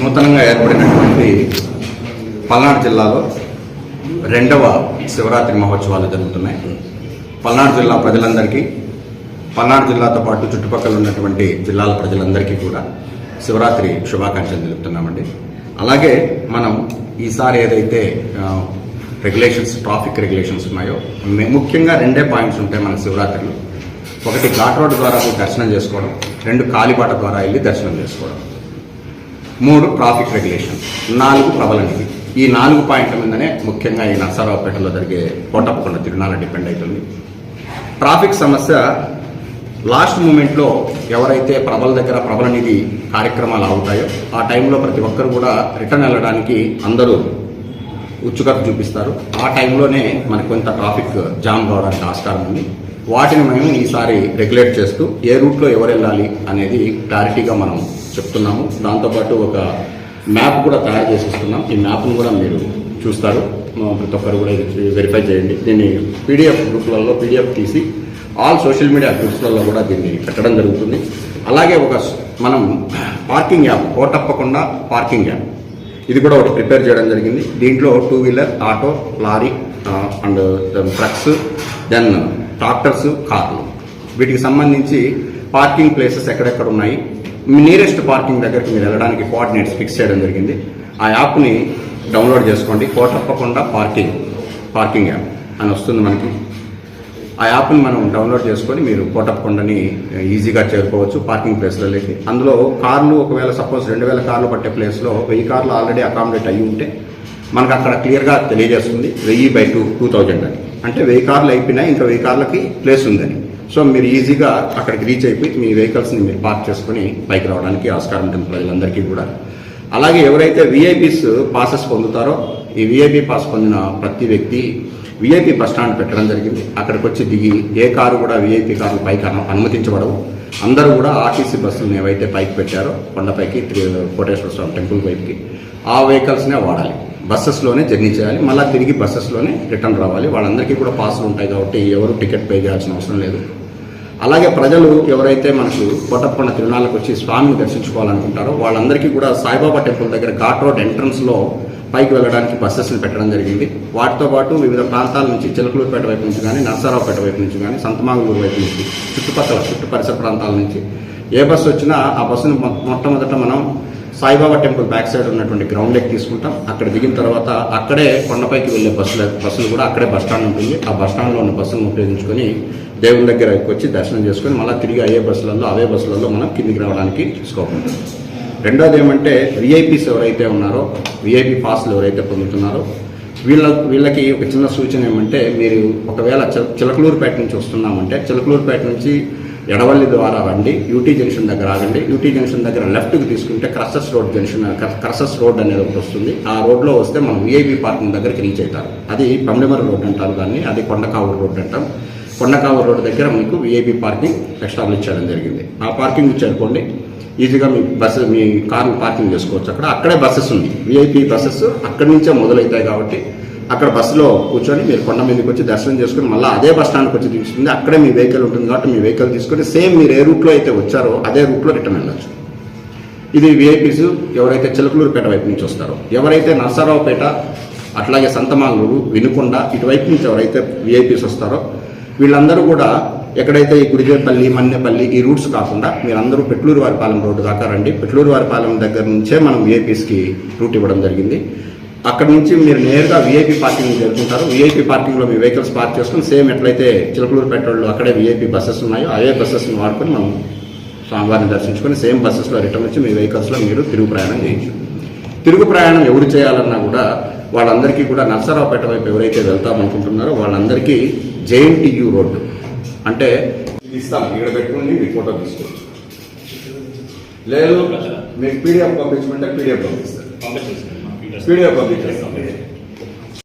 నూతనంగా ఏర్పడినటువంటి పల్నాడు జిల్లాలో రెండవ శివరాత్రి మహోత్సవాలు జరుగుతున్నాయి. పల్నాడు జిల్లా ప్రజలందరికీ పల్నాడు జిల్లాతో పాటు చుట్టుపక్కల ఉన్నటువంటి జిల్లాల ప్రజలందరికీ కూడా శివరాత్రి శుభాకాంక్షలు తెలుపుతున్నామండి. అలాగే మనం ఈసారి ఏదైతే రెగ్యులేషన్స్ ట్రాఫిక్ రెగ్యులేషన్స్ ఉన్నాయో ముఖ్యంగా రెండే పాయింట్స్ ఉంటాయి మన శివరాత్రిలో. ఒకటి ఘాట్ రోడ్ ద్వారా దర్శనం చేసుకోవడం రెండు కాలిబాట ద్వారా వెళ్ళి దర్శనం చేసుకోవడం. మూడు ట్రాఫిక్ రెగ్యులేషన్ నాలుగు ప్రబలనిధి ఈ నాలుగు పాయింట్ల మీదనే ముఖ్యంగా ఈ నర్సారావుపేటలో జరిగే కోటప్పకొండ తిరునాల డిపెండ్ అవుతుంది ట్రాఫిక్ సమస్య లాస్ట్ మూమెంట్లో ఎవరైతే ప్రబల దగ్గర ప్రబల నిధి కార్యక్రమాలు అవుతాయో ఆ టైంలో ప్రతి ఒక్కరు కూడా రిటర్న్ వెళ్ళడానికి అందరూ ఉత్సుకత చూపిస్తారు. ఆ టైంలోనే మనకు కొంత ట్రాఫిక్ జామ్ కావడానికి ఆస్కారం ఉంది. వాటిని మేము ఈసారి రెగ్యులేట్ చేస్తూ ఏ రూట్లో ఎవరు వెళ్ళాలి అనేది క్లారిటీగా మనం చెప్తున్నాము. దాంతోపాటు ఒక మ్యాప్ కూడా తయారు చేసి ఇస్తున్నాం ఈ మ్యాప్ను కూడా మీరు చూస్తారు. ప్రతి ఒక్కరు కూడా ఇది వెరిఫై చేయండి. దీన్ని పీడిఎఫ్ గ్రూప్లలో పీడిఎఫ్ తీసి ఆల్ సోషల్ మీడియా గ్రూప్స్లలో కూడా దీన్ని పెట్టడం జరుగుతుంది. అలాగే ఒక మనం పార్కింగ్ యాప్ కోటప్పకుండా పార్కింగ్ యాప్. ఇది కూడా ఒకటి ప్రిపేర్ చేయడం జరిగింది. దీంట్లో two wheeler auto lorry and trucks then tractors కార్లు. వీటికి సంబంధించి పార్కింగ్ ప్లేసెస్ ఎక్కడెక్కడ ఉన్నాయి? నియరెస్ట్ పార్కింగ్ దగ్గరికి మీరు వెళ్ళడానికి కోఆర్డినేట్స్ ఫిక్స్ చేయడం జరిగింది. ఆ యాప్ని డౌన్లోడ్ చేసుకోండి. కోటప్పకొండ పార్కింగ్ పార్కింగ్ యాప్ అని వస్తుంది మనకి. ఆ యాప్ని మనం డౌన్లోడ్ చేసుకొని మీరు కోటప్పకొండని ఈజీగా చేరుకోవచ్చు పార్కింగ్ ప్లేస్లలోకి అందులో కార్లు ఒకవేళ సపోజ్ రెండు వేల కార్లు పట్టే ప్లేస్లో వెయ్యి కార్లు ఆల్రెడీ అకామిడేట్ అయ్యి ఉంటే మనకు అక్కడ క్లియర్గా తెలియజేస్తుంది వెయ్యి బై టూ టూ థౌజండ్ అని. అంటే వెయ్యి కార్లు అయిపోయినాయి ఇంకా వెయ్యి కార్లకి ప్లేస్ ఉందని. సో మీరు ఈజీగా అక్కడికి రీచ్ అయిపోయి మీ వెహికల్స్ని మీరు పార్క్ చేసుకొని పైకి రావడానికి ఆస్కారం ఉంటుంది ప్రజలందరికీ కూడా. అలాగే ఎవరైతే విఐపీస్ పాసెస్ పొందుతారో ఈ విఐపీ పాస్ పొందిన ప్రతి వ్యక్తి విఐపీ బస్ స్టాండ్ పెట్టడం జరిగింది. అక్కడికి వచ్చి దిగి ఏ కారు కూడా విఐపీ కార్లు పైకి అనుమతించబడవు. అందరూ కూడా ఆర్టీసీ బస్సులను ఏవైతే పైకి పెట్టారో కొండపైకి కోటేశ్వర స్వామి టెంపుల్ వైపుకి ఆ వెహికల్స్నే వాడాలి. బస్సెస్లోనే జర్నీ చేయాలి. మళ్ళీ తిరిగి బస్సెస్లోనే రిటర్న్ రావాలి. వాళ్ళందరికీ కూడా పాసులు ఉంటాయి కాబట్టి ఎవరు టికెట్ పే చేయాల్సిన అవసరం లేదు. అలాగే ప్రజలు ఎవరైతే మనకు కోటప్పకొండ తిరునాళ్ళకు వచ్చి స్వామిని దర్శించుకోవాలనుకుంటారో వాళ్ళందరికీ కూడా సాయిబాబా టెంపుల్ దగ్గర ఘాట్ రోడ్ ఎంట్రన్స్లో పైకి వెళ్ళడానికి బస్సెస్ని పెట్టడం జరిగింది. వాటితో పాటు వివిధ ప్రాంతాల నుంచి చిలకలూరుపేట వైపు నుంచి కానీ నర్సరావుపేట వైపు నుంచి కానీ సంతమాగులూరు వైపు నుంచి చుట్టుపక్కల చుట్టు పరిసర ప్రాంతాల నుంచి ఏ బస్సు వచ్చినా ఆ బస్సును మొట్టమొదట మనం సాయిబాబా టెంపుల్ బ్యాక్ సైడ్ ఉన్నటువంటి గ్రౌండ్ లెక్ తీసుకుంటాం. అక్కడ దిగిన తర్వాత అక్కడే కొండపైకి వెళ్ళే బస్సులు బస్సులు కూడా అక్కడే బస్ స్టాండ్ ఉంటుంది. ఆ బస్ స్టాండ్లో ఉన్న బస్సులను ఉపయోగించుకొని దేవుని దగ్గరకు వచ్చి దర్శనం చేసుకొని మళ్ళీ తిరిగి అయ్యే బస్సులలో అవే బస్సులలో మనం కిందికి రావడానికి స్కోప్ ఉంటుంది. రెండోది ఏమంటే విఐపీస్ ఎవరైతే ఉన్నారో విఐపీ పాస్లు ఎవరైతే పొందుతున్నారో వీళ్ళ వీళ్ళకి ఒక చిన్న సూచన ఏమంటే మీరు ఒకవేళ చిలకలూరుపేట నుంచి వస్తున్నామంటే చిలకలూరుపేట నుంచి ఎడవల్లి ద్వారా రండి యూటీ జంక్షన్ దగ్గర ఆగండి. యూటీ జంక్షన్ దగ్గర లెఫ్ట్కి తీసుకుంటే క్రసస్ రోడ్ జంక్షన్ క్రసస్ రోడ్ అనేది ఒకటి వస్తుంది. ఆ రోడ్లో వస్తే మనం విఐబి పార్కింగ్ దగ్గరికి రీచ్ అవుతారు. అది పమిడిమర రోడ్ అంటారు దాన్ని అది కొండకావూరు రోడ్ అంటాం. కొండకావూరు రోడ్ దగ్గర మీకు విఐబి పార్కింగ్ ఎస్టాబ్లిష్ చేయడం జరిగింది. ఆ పార్కింగ్ చేరుకోండి ఈజీగా మీ బస్సు మీ కార్ పార్కింగ్ చేసుకోవచ్చు అక్కడ. అక్కడే బస్సెస్ ఉంది. విఐపి బస్సెస్ అక్కడి నుంచే మొదలవుతాయి కాబట్టి అక్కడ బస్సులో కూర్చొని మీరు కొండ మీదకి వచ్చి దర్శనం చేసుకుని మళ్ళీ అదే బస్ స్టాండ్కి వచ్చి తీసుకుంది అక్కడే మీ వెహికల్ ఉంటుంది కాబట్టి మీ వెహికల్ తీసుకొని సేమ్ మీరు ఏ రూట్లో అయితే వచ్చారో అదే రూట్లో రిటర్న్ వెళ్ళచ్చు. ఇది విఐపీస్ ఎవరైతే చిలకలూరుపేట వైపు నుంచి వస్తారో ఎవరైతే నర్సరావుపేట అట్లాగే సంతమాలూరు వినుకొండ ఇటువైపు నుంచి ఎవరైతే విఐపీస్ వస్తారో వీళ్ళందరూ కూడా ఎక్కడైతే ఈ గుడిజేపల్లి మన్నెపల్లి ఈ రూట్స్ కాకుండా మీరందరూ పెట్లూరు వారిపాలెం రోడ్డు దాకా రండి. పెట్లూరు వారిపాలెం దగ్గర నుంచే మనం విఐపీస్కి రూట్ ఇవ్వడం జరిగింది. అక్కడ నుంచి మీరు నేరుగా విఐపీ పార్కింగ్ చేరుకుంటారు. విఐపీ పార్కింగ్లో మీ వెహికల్స్ పార్క్ చేసుకుని సేమ్ ఎట్లయితే చిలకలూరు పెట్రోల్లో అక్కడే విఐపీ బస్సెస్ ఉన్నాయో అవే బస్సెస్ని వాడుకొని మనం స్వామివారిని దర్శించుకొని సేమ్ బస్సెస్లో రిటర్న్ వచ్చి మీ వెహికల్స్లో మీరు తిరుగు ప్రయాణం చేయొచ్చు. తిరుగు ప్రయాణం ఎవరు చేయాలన్నా కూడా వాళ్ళందరికీ కూడా నర్సరావుపేట వైపు ఎవరైతే వెళ్తామనుకుంటున్నారో వాళ్ళందరికీ జేఎన్టీయూ రోడ్డు. అంటే ఇది ఇస్తాం. ఇక్కడ పెట్టుకుని మీ ఫోటో తీసుకోవచ్చు లేదు మీకు పీడిఎఫ్ పంపించమంటే పీడిఎఫ్ పంపిస్తారు. పీడిఎఫ్ పంపించేస్తాం